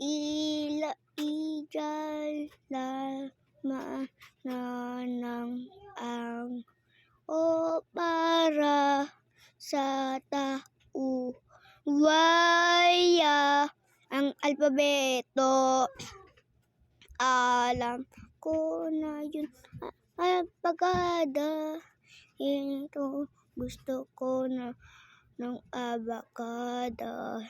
ila ijalaman na ng ang. O para sa tao waya ang alpabeto. Alam ko na yun. Ay pagkada ito gusto ko na ng abakada.